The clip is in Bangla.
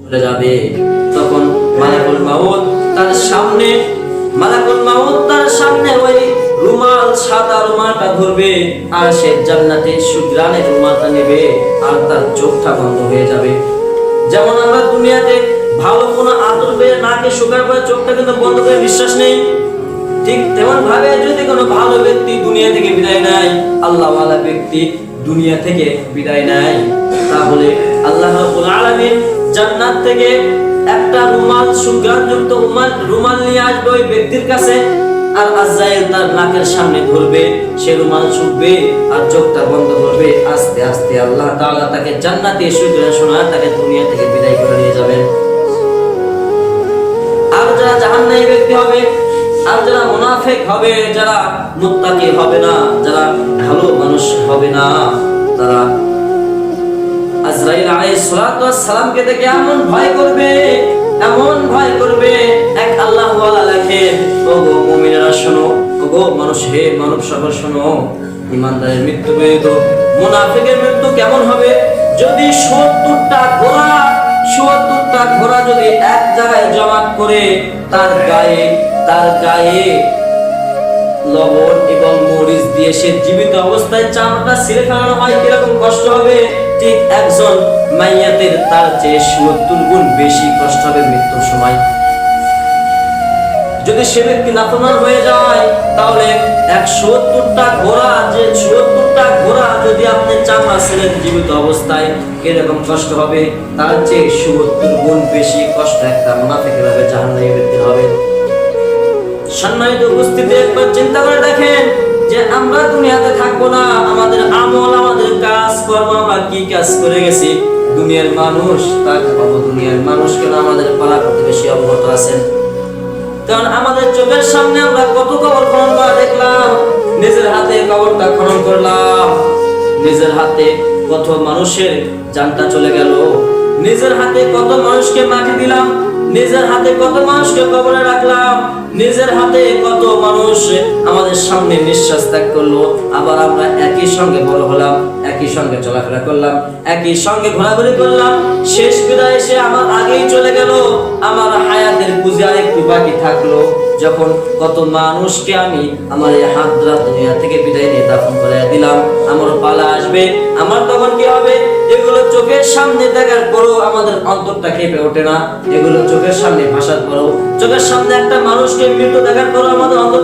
চলে যাবে। তখন মালাকুল মাউত তার সামনে, মালাকুল মাউত তার সামনে ওই রুমাল, সাদা রুমালটা ধরবে আর সে জান্নাতে সুগ্রানের রুমালটা নেবে আর তার চোখটা বন্ধ হয়ে যাবে। যেমন আমরা দুনিয়াতে ভালো কোনো আদর পেয়ে নাকে শুকার পরে চোখটা কিন্তু বন্ধ করে বিশ্বাস নেই। ঠিক তেমন ভাবে যদি কোনো ভালো ব্যক্তি দুনিয়া থেকে বিদায় নেয়, আল্লাহওয়ালা ব্যক্তি দুনিয়া থেকে বিদায় নেয়, তাহলে আল্লাহ রাব্বুল জান্নাত থেকে একটা রুমাল সুগ্রাণযুক্ত রুমাল রুমাল নিয়ে আসবে ওই ব্যক্তির কাছে আর আজরাইল তার নাকের সামনে ধরবে। সে রুমাল ছুটবে আর চোখটা বন্ধ করবে। আস্তে আস্তে আল্লাহ তাআলা তাকে জান্নাতে সুগ্রাণ শোনা, তাকে দুনিয়া থেকে বিদায় করে নিয়ে যাবেন। আর যারা জাহান্নামী ব্যক্তি হবে, আর যারা মুনাফিক হবে, যারা মুত্তাকি হবে না, যারা ভালো মানুষ হবে না, তারা আজরাইল আলাইহিস সালাতু ওয়াস সালামকে দেখে এমন ভয় করবে, এমন ভয় করবে, এক আল্লাহ ওয়ালা লেখেন ওগো মুমিনেরা শোনো, ওগো মানুষ, হে মানব সকল শোনো, ইমানদারের মৃত্যু ব্যতীত মুনাফিকের মৃত্যু কেমন হবে? যদি সত্তরটা ঘোড়া সত্তরটা ঘোড়া যদি এক জায়গায় জমাট করে, তার গায়ে তার গায়ে লবণ এবং মরিচ দিয়ে সে জীবিত অবস্থায় চামড়া ছিঁড়ে ফেলানো হয়, কীরকম কষ্ট হবে? ঠিক একজন মাইয়াতের তার চেয়ে সত্তর গুণ বেশি কষ্ট হবে মৃত্যুর সময়। যদি সে ব্যক্তি নাফরমান হয়ে যায়, তাহলে এক সত্তরটা ঘোড়া, যে সত্তরটা ঘোড়া যদি আপনি চামড়া ছিলেন জীবিত অবস্থায় এরকম কষ্ট হবে, তার চেয়ে সত্তর গুণ বেশি কষ্ট একটা মুনাফিকের হবে, জাহান্নামী ব্যক্তির হবে। সম্মানিত উপস্থিতি, একবার চিন্তা করে দেখেন যে আমরা দুনিয়াতে থাকব না, আমাদের আমল আমরা কি কাজ করে গেছি, দুনিয়ার মানুষ পাবো দুনিয়ার মানুষ কেন আমাদের পাড়া প্রতিবেশী অবগত আছেন? কারণ আমাদের চোখের সামনে আমরা কত কবর খনন করা দেখলাম, নিজের হাতে কবরটা খনন করলাম, নিজের হাতে কত মানুষের জানটা চলে গেল, নিজের হাতে কত মানুষকে মাটি দিলাম, নিজের হাতে কত মানুষকে কবরে রাখলাম, নিজের হাতে কত মানুষ আমাদের সামনে নিঃশ্বাস ত্যাগ করল, আবার আমরা একই সঙ্গে বড় হলাম, একই সঙ্গে চলাফেরা করলাম, একই সঙ্গে ঘোরাঘুরি করলাম। শেষ বিদায় এসে আমার আগেই চলে গেল। আমার হায়াতের পুঁজি একটু বাকি থাকল। যখন কত মানুষকে আমি আমার এই হাতরা দুনিয়া থেকে বিদায় নিয়ে দাফন করে দিলাম, আমার পালা আসবে, আমার তখন কি হবে? এগুলো চোখের সামনে দেখার পরও আমাদের অন্তরটা খেপে ওঠে না। এগুলো চোখের সামনে ভাসার পরও, চোখের সামনে একটা মানুষকে মৃত্যু দেখার পরও আমাদের অন্তর